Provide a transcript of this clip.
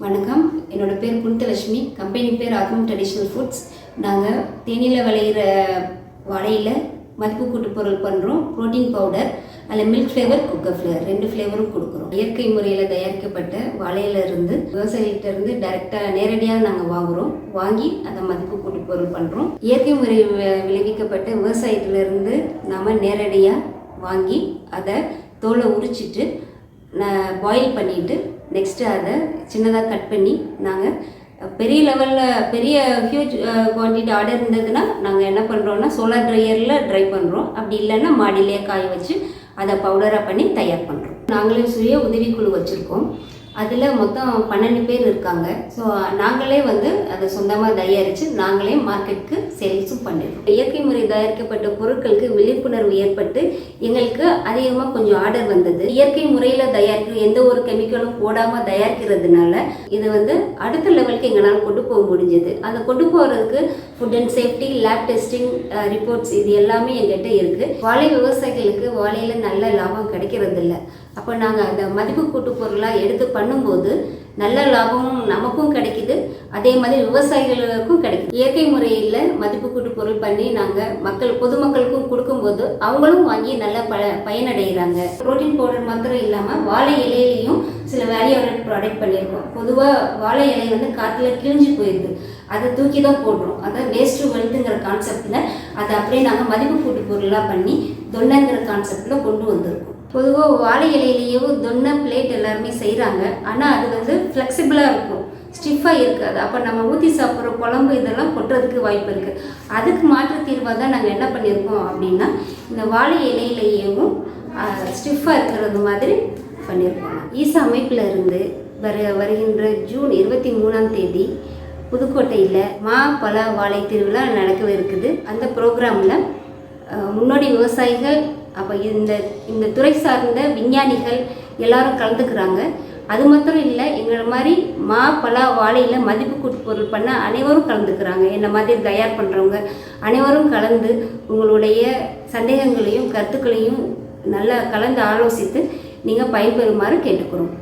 வணக்கம். என்னோட பேர் புனிதலட்சுமி கம்பெனி பேர் அகம் ட்ரெடிஷ்னல் ஃபுட்ஸ் நாங்கள் தேனியில் விளையிற வாழையில் மதிப்பு கூட்டு பொருள் பண்ணுறோம் ப்ரோட்டீன் பவுடர் அதில் மில்க் ஃப்ளேவர் குக்கர் ஃப்ளேவர் ரெண்டு ஃப்ளேவரும் கொடுக்குறோம். இயற்கை முறையில் தயாரிக்கப்பட்ட வாழையில இருந்து டைரெக்டாக நேரடியாக நாங்கள் வாங்குகிறோம் வாங்கி அதை மதிப்பு கூட்டு பொருள் பண்ணுறோம் இயற்கை முறை விளைவிக்கப்பட்ட விவசாயத்திலிருந்து நாம் நேரடியாக வாங்கி அதை தோலை உரிச்சிட்டு நான் பாயில் பண்ணிவிட்டு நெக்ஸ்ட்டு அதை சின்னதாக கட் பண்ணி நாங்கள் பெரிய லெவலில் பெரிய ஹியூஜ் குவான்டிட்டி ஆர்டர் இருந்ததுன்னா நாங்கள் என்ன பண்ணுறோன்னா சோலார் ட்ரையரில் ட்ரை பண்ணுறோம் அப்படி இல்லைன்னா மாடியிலே காய வச்சு அதை பவுடராக பண்ணி தயார் பண்ணுறோம் நாங்களே சுய உதவிக்குழு வச்சுருக்கோம். அதில் மொத்தம் பன்னெண்டு பேர் இருக்காங்க. ஸோ நாங்களே வந்து அதை சொந்தமாக தயாரித்து நாங்களே மார்க்கெட்டுக்கு சேல்ஸும் பண்ணிடுறோம். இயற்கை முறை தயாரிக்கப்பட்ட பொருட்களுக்கு விழிப்புணர்வு ஏற்பட்டு எங்களுக்கு அதிகமாக கொஞ்சம் ஆர்டர் வந்தது. இயற்கை முறையில் தயாரிக்கிற எந்த ஒரு கெமிக்கலும் போடாமல் தயாரிக்கிறதுனால இது வந்து அடுத்த லெவலுக்கு எங்களால் கொண்டு போக முடிஞ்சது. அதை கொண்டு போகிறதுக்கு food and safety lab testing reports இது எல்லாமே எங்கிட்ட இருக்குது வாழை விவசாயிகளுக்கு வாழையில் நல்ல லாபம் கிடைக்கிறதில்ல. அப்போ நாங்கள் அந்த மதிப்பு கூட்டு பொருளாக எடுத்து பண்ணும்போது நல்ல லாபமும் நமக்கும் கிடைக்குது. அதே மாதிரி விவசாயிகளுக்கும் கிடைக்குது. இயற்கை முறையில் மதிப்பு கூட்டு பொருள் பண்ணி நாங்கள் மக்கள் பொதுமக்களுக்கும் கொடுக்கும்போது அவங்களும் வாங்கி நல்லா ப பயனடைகிறாங்க. புரோட்டீன் பவுடர் மாத்திரம் இல்லாமல் வாழை இலையிலையும் சில வேல்யூடட் ப்ராடக்ட் பண்ணியிருக்கோம். பொதுவாக வாழை இலை வந்து காற்றுல கிழிஞ்சு போயிடுது. அதை தூக்கி தான் போடுறோம். அதான் வேஸ்ட் வெல்த்துங்கிற கான்செப்டில் அதை அப்படியே நாங்கள் மதிப்பு கூட்டு பொருளாக பண்ணி தொன்னைங்கிற கான்செப்டில் கொண்டு வந்திருக்கோம். பொதுவாக வாழை இலையிலேயே தொன்னை பிளேட் எல்லாருமே செய்கிறாங்க ஆனால் அது வந்து ஃப்ளெக்சிபிளாக இருக்கும். ஸ்டிஃபாக இருக்காது. அப்போ நம்ம ஊற்றி சாப்பிட்ற குழம்பு இதெல்லாம் கொட்டுறதுக்கு வாய்ப்பு இருக்குது அதுக்கு மாற்று தீர்வாக தான் நாங்கள் என்ன பண்ணியிருக்கோம் அப்படின்னா இந்த வாழை இலையிலேயும் ஸ்டிஃபாக இருக்கிறது மாதிரி பண்ணியிருக்கோம் ஈசா அமைப்பில் இருந்து வர வருகின்ற ஜூன் இருபத்தி மூணாம் தேதி புதுக்கோட்டையில் மா பல வாழை திருவிழா நடக்கவிருக்குது. அந்த ப்ரோக்ராமில் முன்னோடி விவசாயிகள் அப்போ இந்த இந்த துறை சார்ந்த விஞ்ஞானிகள் எல்லாரும் கலந்துக்கிறாங்க. அது மாத்திரம் இல்லை எங்களை மாதிரி மா பலா வாழையில் மதிப்பு கூட்டுப்பொருள் பண்ண அனைவரும் கலந்துக்கிறாங்க. என்னை மாதிரி தயார் பண்ணுறவங்க அனைவரும் கலந்து உங்களுடைய சந்தேகங்களையும் கருத்துக்களையும் நல்லா கலந்து ஆலோசித்து நீங்கள் பயன்பெறுமாறு கேட்டுக்கிறோம்.